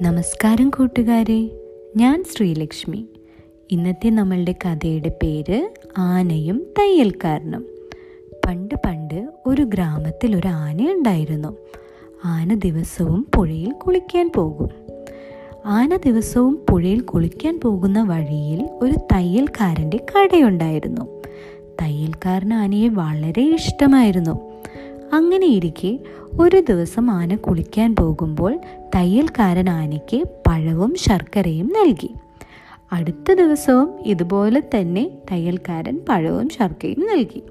നമസ്കാരം കൂട്ടുകാരെ. ഞാൻ ശ്രീലക്ഷ്മി. ഇന്നത്തെ നമ്മളുടെ കഥയുടെ പേര് ആനയും തയ്യൽക്കാരനും. പണ്ട് പണ്ട് ഒരു ഗ്രാമത്തിൽ ഒരു ആന ഉണ്ടായിരുന്നു ആന ദിവസവും പുഴയിൽ കുളിക്കാൻ പോകും. ആന ദിവസവും പുഴയിൽ കുളിക്കാൻ പോകുന്ന വഴിയിൽ ഒരു തയ്യൽക്കാരന്റെ കടയുണ്ടായിരുന്നു. തയ്യൽക്കാരൻ ആനയെ വളരെ ഇഷ്ടമായിരുന്നു. അങ്ങനെ ഇരിക്കെ ഒരു ദിവസം ആന കുളിക്കാൻ പോകുമ്പോൾ തയ്യൽക്കാരൻ ആനയ്ക്ക് പഴവും ശർക്കരയും നൽകി. അടുത്ത ദിവസവും ഇതുപോലെ തന്നെ തയ്യൽക്കാരൻ പഴവും ശർക്കരയും നൽകി.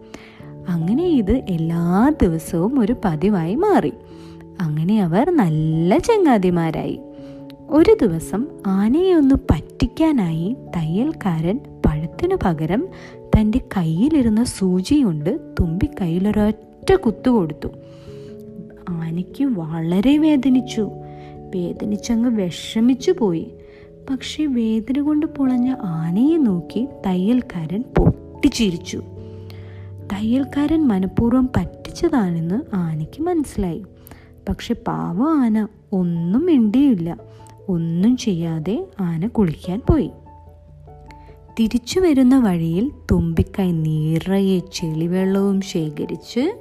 അങ്ങനെ ഇത് എല്ലാ ദിവസവും ഒരു പതിവായി മാറി. അങ്ങനെ അവർ നല്ല ചങ്ങാതിമാരായി. ഒരു ദിവസം ആനയെ ഒന്ന് പറ്റിക്കാനായി തയ്യൽക്കാരൻ പഴത്തിനു പകരം തന്റെ കയ്യിലിരുന്ന സൂചി കൊണ്ട് തുമ്പിക്കൈയിലൊരൊറ്റ കുത്തു കൊടുത്തു. ആനയ്ക്ക് വളരെ വേദനിച്ചു. വേദനിച്ചങ്ങ് വിഷമിച്ചു പോയി. പക്ഷെ വേദന കൊണ്ട് പൊളഞ്ഞ ആനയെ നോക്കി തയ്യൽക്കാരൻ പൊട്ടിച്ചിരിച്ചു. തയ്യൽക്കാരൻ മനഃപൂർവം പറ്റിച്ചതാണെന്ന് ആനയ്ക്ക് മനസ്സിലായി. പക്ഷെ പാവ ആന ഒന്നും മിണ്ടിയില്ല. ഒന്നും ചെയ്യാതെ ആന കുളിക്കാൻ പോയി. തിരിച്ചു വരുന്ന വഴിയിൽ തുമ്പിക്കൈ നിറയെ ചെളിവെള്ളവും ശേഖരിച്ച്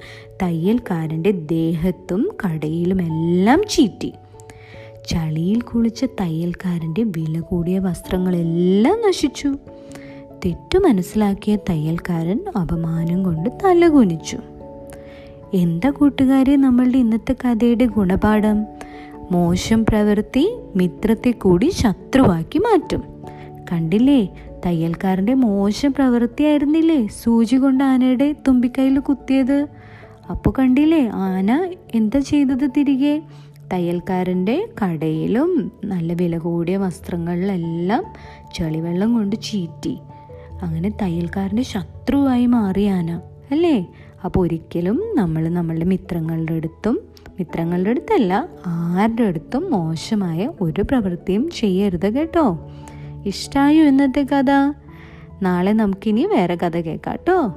തയ്യൽക്കാരന്റെ ദേഹത്തും കടയിലുമെല്ലാം ചീറ്റി. ചളിയിൽ കുളിച്ച തയ്യൽക്കാരന്റെ വില കൂടിയ വസ്ത്രങ്ങളെല്ലാം നശിച്ചു. തെറ്റു മനസ്സിലാക്കിയ തയ്യൽക്കാരൻ അപമാനം കൊണ്ട് തലകുനിച്ചു. എന്താ കൂട്ടുകാരെ നമ്മളുടെ ഇന്നത്തെ കഥയുടെ ഗുണപാഠം? മോശം പ്രവൃത്തി മിത്രത്തെ കൂടി ശത്രുവാക്കി മാറ്റും. കണ്ടില്ലേ? തയ്യൽക്കാരന്റെ മോശം പ്രവൃത്തിയായിരുന്നില്ലേ സൂചി കൊണ്ട് ആനയുടെ തുമ്പിക്കൈയിൽ കുത്തിയത്. അപ്പോൾ കണ്ടില്ലേ ആന എന്താ ചെയ്തത് തിരികെ? തയ്യൽക്കാരന്റെ കടയിലും നല്ല വില കൂടിയ വസ്ത്രങ്ങളിലെല്ലാം ചെളിവെള്ളം കൊണ്ട് ചീറ്റി. അങ്ങനെ തയ്യൽക്കാരന്റെ ശത്രുവായി മാറി ആന അല്ലേ? അപ്പോൾ ഒരിക്കലും നമ്മൾ നമ്മളുടെ മിത്രങ്ങളുടെ അടുത്തും മിത്രങ്ങളുടെ അടുത്തല്ല ആരുടെ അടുത്തും മോശമായ ഒരു പ്രവൃത്തിയും ചെയ്യരുത് കേട്ടോ. ഇഷ്ടമായോ ഇന്നത്തെ കഥ? നാളെ നമുക്കിനി വേറെ കഥ കേൾക്കാം കേട്ടോ.